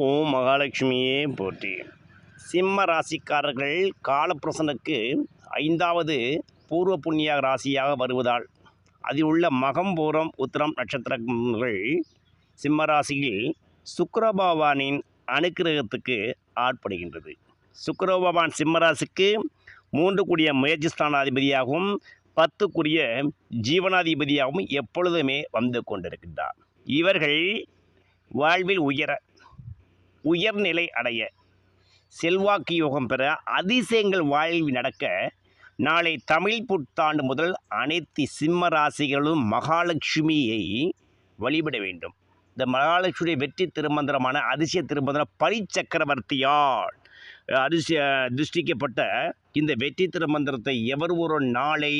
ஓம் மகாலட்சுமியே போற்றி. சிம்ம ராசிக்காரர்கள் காலப்புருஷனுக்கு ஐந்தாவது பூர்வ புண்ணிய ராசியாக வருவதால் அதில் உள்ள மகம் பூரம் உத்திரம் நட்சத்திரங்கள் சிம்ம ராசியில் சுக்கிரபகவானின் அனுக்கிரகத்துக்கு ஆட்படுகின்றது. சுக்கிரபகவான் சிம்மராசிக்கு மூன்று கூடிய முயற்சி ஸ்தானாதிபதியாகவும் பத்துக்குரிய ஜீவனாதிபதியாகவும் எப்பொழுதுமே வந்து கொண்டிருக்கின்றார். இவர்கள் வாழ்வில் உயர உயர்நிலை அடைய செல்வாக்கு யோகம் பெற அதிசயங்கள் வாழ்வில் நடக்க நாளை தமிழ் புத்தாண்டு முதல் அனைத்து சிம்ம ராசிகளும் மகாலட்சுமியை வழிபட வேண்டும். இந்த மகாலட்சுமியுடைய வெற்றி திருமந்திரமான அதிசய திருமந்திரம் பரிச்சக்கரவர்த்தியால் அதிசய திருஷ்டிக்கப்பட்ட இந்த வெற்றி திருமந்திரத்தை எவர் ஒரு நாளை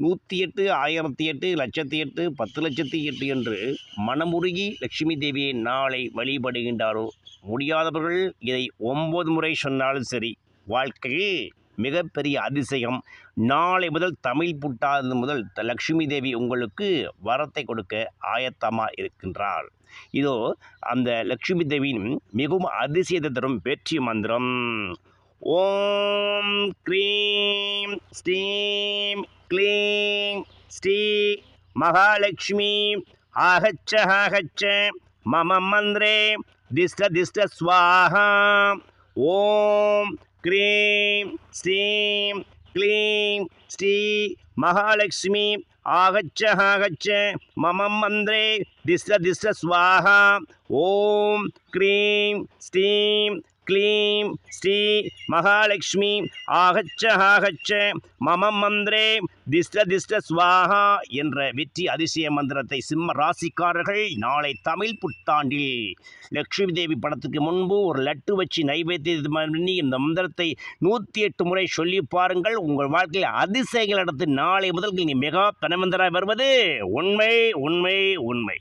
நூற்றி எட்டு ஆயிரத்தி எட்டு லட்சத்தி எட்டு பத்து லட்சத்தி எட்டு என்று மனமுருகி லட்சுமி தேவியை நாளை வழிபடுகின்றாரோ? முடியாதவர்கள் இதை ஒன்பது முறை சொன்னாலும் சரி வாழ்க்கையில் மிகப்பெரிய அதிசயம். நாளை முதல் தமிழ் புட்டாது முதல் லக்ஷ்மி தேவி உங்களுக்கு வரத்தை கொடுக்க ஆயத்தமாக இருக்கின்றார் இதோ அந்த லக்ஷ்மி தேவியின் மிகவும் அதிசயத்தை தரும் வெற்றி மந்திரம். ஓம் க்ரீம் ஸ்ரீ க்ளீம் ஸ்ரீ மகாலட்சுமி ஆகச்ச ஆகச்ச மம மந்திரே திஷ்ட திஷ்ட ஸ்வாஹா ஓம் க்ரீம் ஸ்ரீம் க்ளீம் ஸ்ரீ மகாலட்சுமி ஆகச்ச ஆகச்ச மம மந்திரே திஷ்ட திஷ்ட ஸ்வாஹா ஓம் க்ரீம் ஸ்ரீம் க்ளீம் ஸ்ரீ மகாலட்சுமி ஆகச்ச ஆகச்ச மம மந்திரே திஷ்ட திஷ்ட ஸ்வாஹா என்ற வெற்றி அதிசய மந்திரத்தை சிம்ம ராசிக்காரர்கள் நாளை தமிழ் புத்தாண்டில். லட்சுமி தேவி படத்துக்கு முன்பு ஒரு லட்டு வச்சு நைவேத்தியம் பண்ணி இந்த மந்திரத்தை நூற்றி எட்டு முறை சொல்லி பாருங்கள். உங்கள் வாழ்க்கையில் அதிசயங்கள் நடத்து நாளை முதல் நீங்கள் மெகா தனமந்திராய் வருவது உண்மை உண்மை உண்மை.